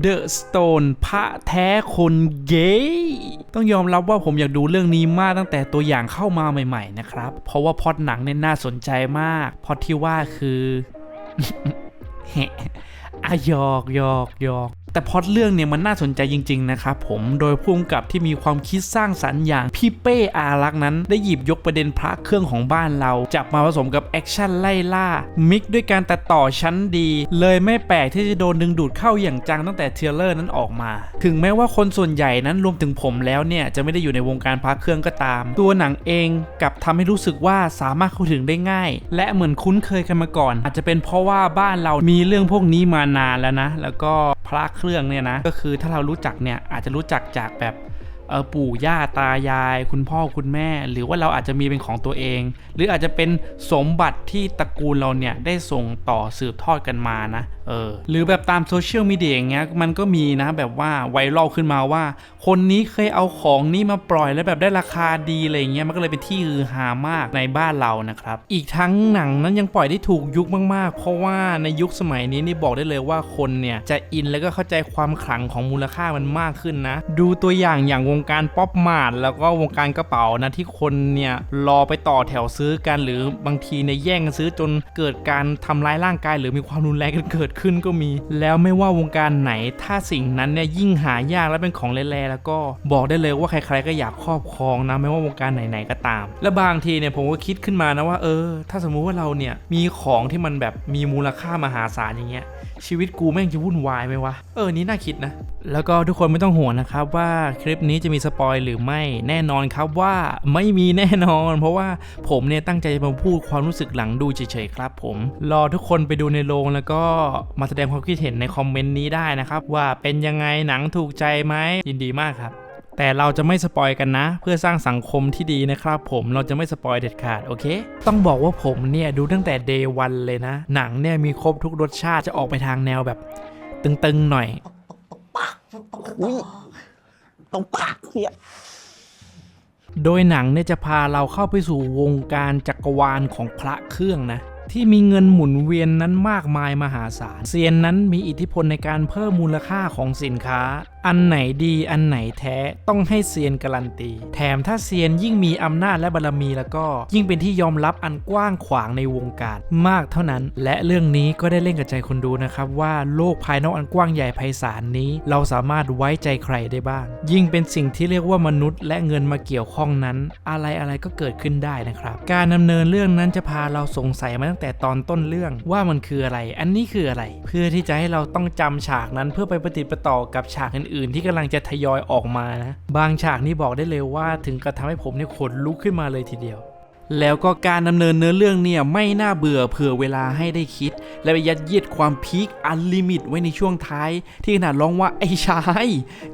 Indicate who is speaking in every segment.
Speaker 1: เดอะสโตนพระแท้คนเกย์ต้องยอมรับว่าผมอยากดูเรื่องนี้มากตั้งแต่ตัวอย่างเข้ามาใหม่ๆนะครับ เพราะว่าพอดหนังเนี่ยน่าสนใจมาก พอดที่ว่าคือเฮะอะหยอกหยอกหยอก แต่พอดเรื่องเนี่ยมันน่าสนใจจริงๆนะครับผมโดยพุ่มกับที่มีความคิดสร้างสรรค์อย่างพี่เป้อารักนั้น ได้หยิบยกประเด็นพระเครื่องของบ้านเรา จับมาผสมกับแอคชั่นไล่ล่า มิกด้วยการตัดต่อชั้นดี เลยไม่แปลกที่จะโดนดึงดูดเข้าอย่างจังตั้งแต่เทเลอร์นั้นออกมา ถึงแม้ว่าคนส่วนใหญ่นั้นรวมถึงผมแล้วเนี่ยจะไม่ได้อยู่ในวงการพระเครื่องก็ตาม ตัวหนังเองกับทำให้รู้สึกว่าสามารถเข้าถึงได้ง่าย และเหมือนคุ้นเคยกันมาก่อน อาจจะเป็นเพราะว่าบ้านเรามีเรื่องพวกนี้มานานแล้วนะ แล้วก็ พระเครื่องเนี่ยนะก็คือถ้าเรารู้จักเนี่ยอาจจะรู้จักจากแบบปู่ย่าตายาย คุณพ่อคุณแม่ หรือว่าเราอาจจะมีเป็นของตัวเอง หรืออาจจะเป็นสมบัติที่ตระกูลเราเนี่ยได้ส่งต่อสืบทอดกันมานะเออหรือแบบตามโซเชียลมีเดียอย่างเงี้ยมันก็มีนะแบบว่าไวรัลขึ้นมาว่า คนนี้เคยเอาของนี้มาปล่อยแล้วแบบได้ราคาดีอะไรเงี้ยมันก็เลยเป็นที่ฮือฮามากในบ้านเรานะครับ อีกทั้งหนังนั้นยังปล่อยได้ถูกยุคมากๆ เพราะว่าในยุคสมัยนี้นี่บอกได้เลยว่าคนเนี่ยจะอินแล้วก็เข้าใจความขลังของมูลค่ามันมากขึ้นนะ ดูตัวอย่างอย่างวงการป๊อปมาร์ทแล้วก็วงการกระเป๋านะที่คนเนี่ยรอไปต่อแถวซื้อกันหรือบางทีเนี่ยแย่งกันซื้อจนเกิดการทำร้ายร่างกาย หรือมีความรุนแรงกันเกิดขึ้นก็มี แล้วไม่ว่าวงการไหน ถ้าสิ่งนั้นเนี่ยยิ่งหายากและเป็นของแร่ๆแล้วก็บอกได้เลยว่าใครๆก็อยากครอบครองนะไม่ว่าวงการไหนๆก็ตาม และบางทีเนี่ยผมก็คิดขึ้นมานะว่าเออ ถ้าสมมุติว่าเราเนี่ยมีของที่มันแบบมีมูลค่ามหาศาลอย่างเงี้ย ชีวิตกูแม่งจะวุ่นวายไหมวะ เออ นี่น่าคิดนะ แล้วก็ทุกคนไม่ต้องห่วงนะครับว่าคลิปนี้จะมีสปอยหรือไม่ แน่นอนครับว่าไม่มีแน่นอน เพราะว่าผมเนี่ยตั้งใจจะมาพูดความรู้สึกหลังดูเฉยๆครับ ผม รอทุกคนไปดูในโรงแล้วก็มาแสดงความคิดเห็นในคอมเมนต์นี้ได้นะครับว่าเป็นยังไงหนังถูกใจไหมยินดีมากครับ แต่เราจะไม่สปอยกันนะ เพื่อสร้างสังคมที่ดีนะครับผมเราจะไม่สปอยเด็ดขาดโอเค ต้องบอกว่าผมเนี่ยดูตั้งแต่เดย์วันเลยนะ หนังเนี่ยมีครบทุกรสชาติจะออกไปทางแนวแบบ ตึงๆหน่อย
Speaker 2: อุ้ยตรงปากเนี่ย
Speaker 1: โดยหนังเนี่ยจะพาเราเข้าไปสู่วงการจักรวาลของพระเครื่องนะ ที่มีเงินหมุนเวียนนั้นมากมายมหาศาลเซียนนั้นมีอิทธิพลในการเพิ่มมูลค่าของสินค้า อันไหนดีอันไหนแท้ต้องให้เซียนการันตี แถมถ้าเซียนยิ่งมีอำนาจและบารมีแล้วก็ ยิ่งเป็นที่ยอมรับอันกว้างขวางในวงการมากเท่านั้น และเรื่องนี้ก็ได้เล่นกับใจคนดูนะครับว่าโลกภายนอกอันกว้างใหญ่ไพศาลนี้ เราสามารถไว้ใจใครได้บ้าง ยิ่งเป็นสิ่งที่เรียกว่ามนุษย์ และเงินมาเกี่ยวข้องนั้น อะไรอะไรก็เกิดขึ้นได้นะครับ การดำเนินเรื่องนั้นจะพาเราสงสัยมาตั้งแต่ตอนต้นเรื่องว่ามันคืออะไร อันนี้คืออะไร เพื่อที่จะให้เราต้องจำฉากนั้นเพื่อไปปฏิดปต่อกับฉากอื่นๆ ที่กำลังจะทยอยออกมานะบางฉากนี่บอกได้เลยว่าถึงกระทำให้ผมเนี่ยขนลุกขึ้นมาเลยทีเดียว แล้วก็การดำเนินเนื้อเรื่องเนี่ยไม่น่าเบื่อเผื่อเวลาให้ได้คิด และไปยัดเยียดความพีคอันลิมิตไว้ในช่วงท้าย ที่ขนาดร้องว่าไอ้ชาย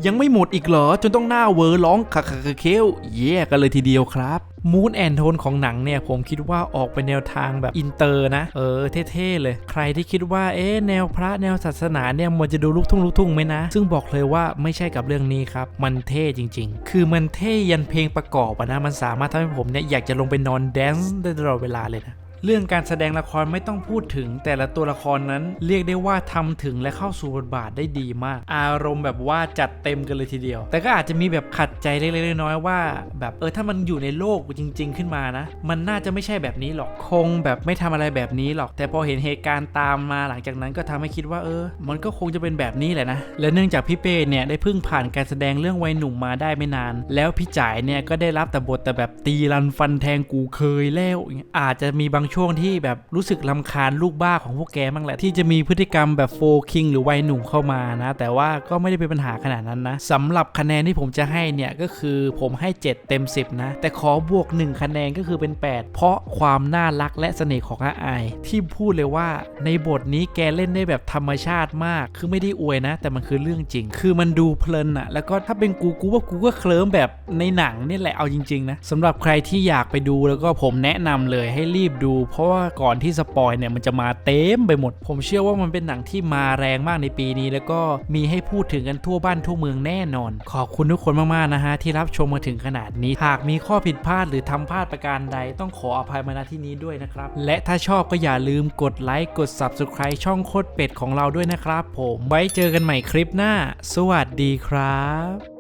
Speaker 1: ยังไม่หมดอีกเหรอจนต้องหน้าเวอร์ร้องคาคาคาเคลแย่กันเลยทีเดียวครับมูดแอนโทนของหนังเนี่ย ผมคิดว่าออกไปแนวทางแบบอินเตอร์นะ เออ เท่ๆเลย ใครที่คิดว่าเอ๊ะแนวพระแนวศาสนาเนี่ย มันจะดูลูกทุ่งลูกทุ่งไหมนะ ซึ่งบอกเลยว่าไม่ใช่กับเรื่องนี้ครับ มันเท่จริง ๆ คือมันเท่ยันเพลงประกอบอะนะ มันสามารถทำให้ผมเนี่ยอยากจะลงไปนอนแดนซ์ได้ตลอดเวลาเลยนะ เรื่องการแสดงละครไม่ต้องพูดถึง แต่ละตัวละครนั้นเรียกได้ว่าทำถึงและเข้าสู่บทบาทได้ดีมาก อารมณ์แบบว่าจัดเต็มกันเลยทีเดียว แต่ก็อาจจะมีแบบขัดใจเล็กๆน้อยๆว่า แบบเออถ้ามันอยู่ในโลกจริง ๆ ขึ้นมานะ มันน่าจะไม่ใช่แบบนี้หรอกคงแบบไม่ทำอะไรแบบนี้หรอก แต่พอเห็นเหตุการณ์ตามมาหลังจากนั้นก็ทำให้คิดว่าเออ มันก็คงจะเป็นแบบนี้แหละนะและเนื่องจากพี่เป้เนี่ยได้เพิ่งผ่านการแสดงเรื่องวัยหนุ่มมาได้ไม่นาน แล้วพี่จ่ายเนี่ยก็ได้รับแต่บทแต่แบบตีรันฟันแทงกูเคยแล้วอาจจะมีบางช่วงที่แบบรู้สึกลำคาญลูกบ้าของพวกแกบ้างแหละ ที่จะมีพฤติกรรมแบบโฟคิงหรือวัยหนุ่มเข้ามานะ แต่ว่าก็ไม่ได้เป็นปัญหาขนาดนั้นนะสำหรับคะแนนที่ผมจะให้เนี่ยก็คือผมให้ 7 เต็ม 10 นะ แต่ขอบวก 1 คะแนนก็คือเป็น 8 เพราะความน่ารักและเสน่ห์ของอาไอที่พูดเลยว่าในบทนี้แกเล่นได้แบบธรรมชาติมาก คือไม่ได้อวยนะ แต่มันคือเรื่องจริง คือมันดูเพลินอะแล้วก็ถ้าเป็นกูกูว่ากูก็เคลิ้มแบบในหนังนี่แหละเอาจริงๆนะสำหรับใครที่อยากไปดูแล้วก็ผมแนะนำเลยให้รีบดูเพราะว่าก่อนที่สปอยเนี่ยมันจะมาเต็มไปหมด ผมเชื่อว่ามันเป็นหนังที่มาแรงมากในปีนี้ แล้วก็มีให้พูดถึงกันทั่วบ้านทั่วเมืองแน่นอน ขอบคุณทุกคนมากๆนะฮะที่รับชมมาถึงขนาดนี้ หากมีข้อผิดพลาดหรือทำพลาดประการใดต้องขออภัยมาณที่นี้ด้วยนะครับ และถ้าชอบก็อย่าลืมกดไลค์กด Subscribe ช่องโคตรเป็ดของเราด้วยนะครับ ผมไว้เจอกันใหม่คลิปหน้า สวัสดีครับ